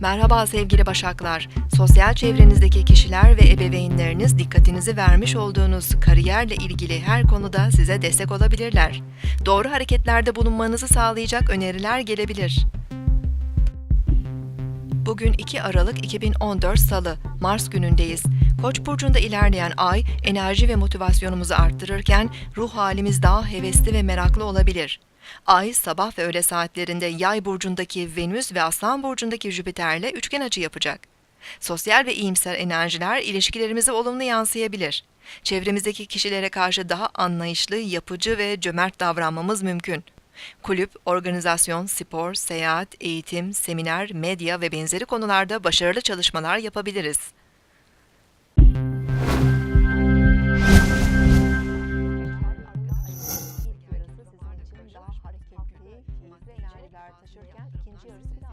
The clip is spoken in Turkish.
Merhaba sevgili Başaklar. Sosyal çevrenizdeki kişiler ve ebeveynleriniz dikkatinizi vermiş olduğunuz kariyerle ilgili her konuda size destek olabilirler. Doğru hareketlerde bulunmanızı sağlayacak öneriler gelebilir. Bugün 2 Aralık 2014 Salı, Mars günündeyiz. Koç burcunda ilerleyen ay enerji ve motivasyonumuzu arttırırken ruh halimiz daha hevesli ve meraklı olabilir. Ay sabah ve öğle saatlerinde Yay burcundaki Venüs ve Aslan burcundaki Jüpiter'le üçgen açı yapacak. Sosyal ve iyimser enerjiler ilişkilerimize olumlu yansıyabilir. Çevremizdeki kişilere karşı daha anlayışlı, yapıcı ve cömert davranmamız mümkün. Kulüp, organizasyon, spor, seyahat, eğitim, seminer, medya ve benzeri konularda başarılı çalışmalar yapabiliriz. Hareketli, keyifli enerjiler taşırken ikinci yarısı biraz